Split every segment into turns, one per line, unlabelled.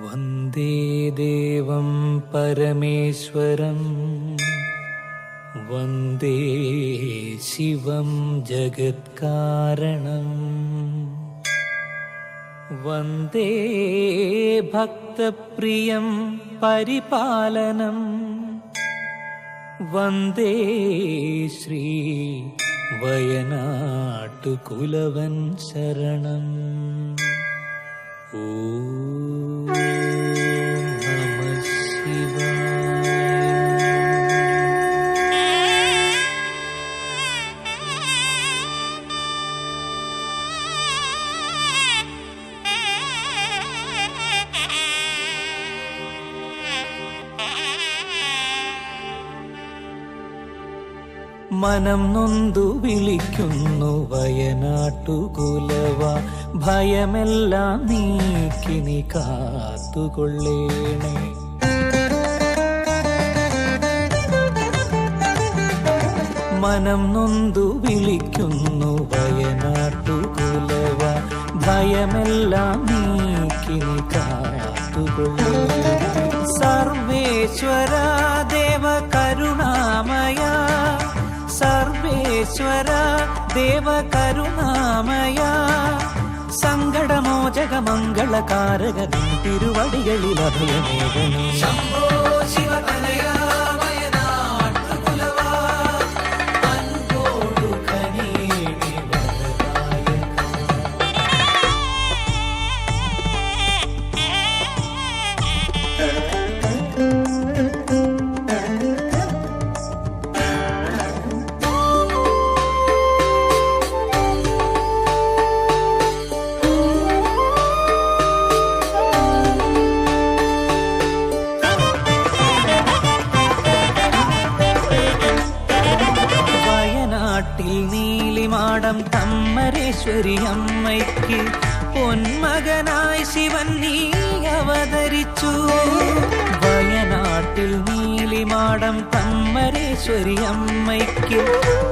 वन्दे देवं परमेश्वरम् वन्दे शिवं जगत्कारणम् वन्दे भक्तप्रियं परिपालनम् वन्दे श्री वयनाटुकुलवन् शरणम् Ooh. മനം നൊന്തു വിളിക്കുന്നു വയനാട്ടുകുലവ. ഭയമെല്ലാം നീക്കി നീ കാത്തുകൊള്ളേണേ. മനം നൊന്തു വിളിക്കുന്നു വയനാട്ടുകുലവ. ഭയമെല്ലാം നീക്കി നീ കാത്തുകൊള്ളേണേ. സർവേശ്വര ദേവ സർവേശ്വര ദേവ കരുണാമയ സങ്കടമോചക മംഗളകാരക നിൻ തിരുവടികളിൽ അഭയമേകണേ ശംഭോ ശിവതനയ വയനാട്ടുകുലവാ, നീലിമാടം തമ്മരേശ്വരി അമ്മയ്ക്ക്. പൊന്മകനായി ശിവൻ നീ അവതരിച്ചു. വയനാട്ടിൽ നീലിമാടം തമ്മരേശ്വരി അമ്മയ്ക്ക്.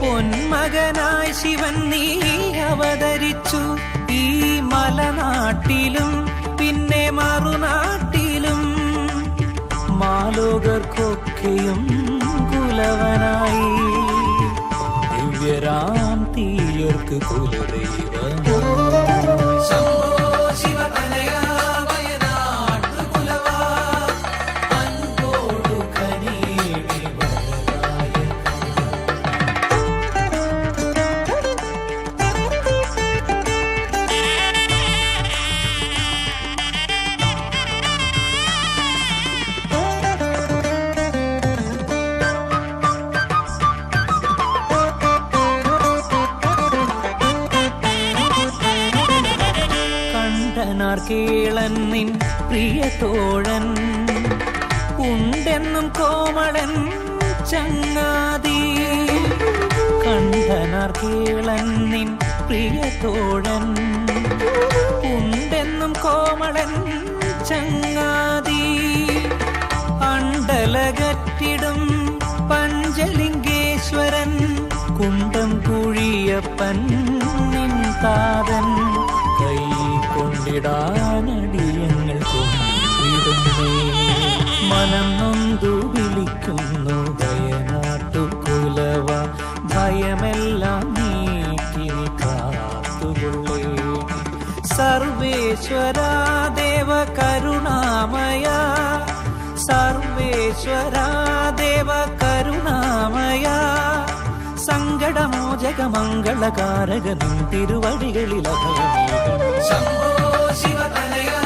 പൊന്മകനായി ശിവൻ നീ അവതരിച്ചു. ഈ മലനാട്ടിലും പിന്നെ മറുനാട്ടിലും. മാലോകർക്കൊക്കെയും കുലവനായി. ദിവ്യരാം തീയർക്ക് കുലദൈവം കേളൻ നിൻ പ്രിയ തോഴൻ. ഉണ്ടെന്നും കോമളൻ ചങ്ങാതി. കണ്ടനാർ കേളൻ നിൻ പ്രിയ തോഴൻ. ഉണ്ടെന്നും കോമളൻ ചങ്ങാതി. അണ്ടലകറ്റിടും പഞ്ചലിംഗേശ്വരൻ. കുണ്ടം കുഴിയപ്പൻ നിൻ താതൻ. തിരുവടികളിലും നൊന്തു വിളിക്കുന്നു കുലവ ദേവ ദേവ കരുണാമയ സങ്കടമോചക മംഗളകാരക നിൻ
சிவ
தலையா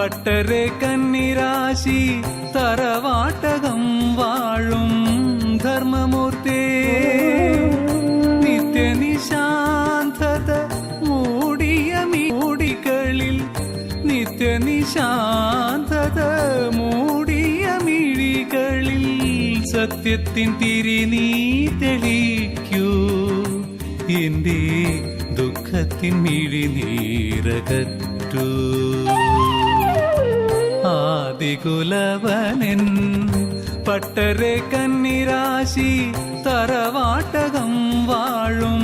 പട്ടരെ കന്നിരാശി തറവാട്ടകം വാഴും ധർമ്മമൂർത്തേ. നിത്യനിശാന്തത മൂടിയ മൂടികളിൽ നിത്യനിശാന്തത മൂടിയ മിഴികളിൽ സത്യത്തിൻ തിരിനീ തെളിക്കൂ എന്റെ ദുഃഖത്തിൻ മിഴിനീരകറ്റൂ. ആദികുലവനൻ പട്ടരെ കന്നിരാശി തറവാട്ടകം വാഴും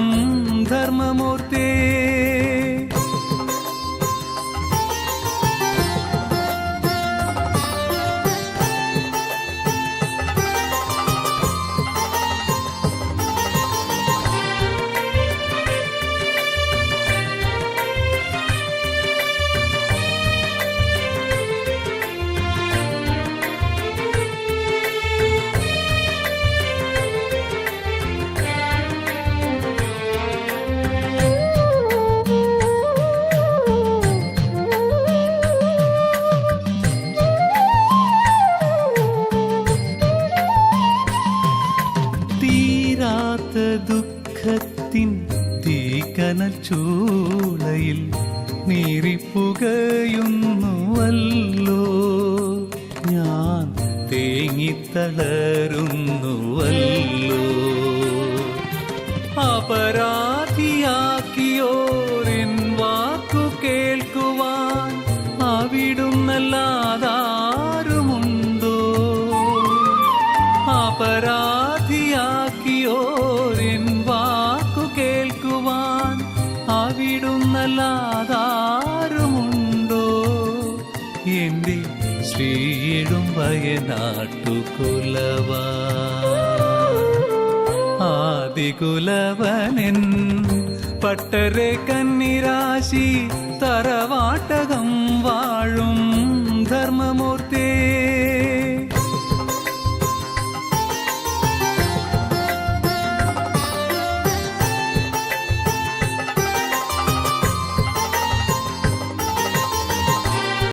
ധർമ്മമൂർത്തേ ചൂളയിൽ നീറിപ്പുകയുന്നുവല്ലോ. ഞാൻ തേങ്ങിത്തളരുന്നുവല്ലോ. അപരാധിയാക്കിയോരിൻ വാക്കു കേൾക്കുവാൻ അവിടുന്നല്ലാതാരുമുണ്ടോ എന്റെ ശ്രീയിടും വയനാട്ടുകുലവാ ആദികുലവനൻ പട്ടരെ കന്നിരാശി തറവാട്ടകം വാഴും ധർമ്മമൂർത്തേ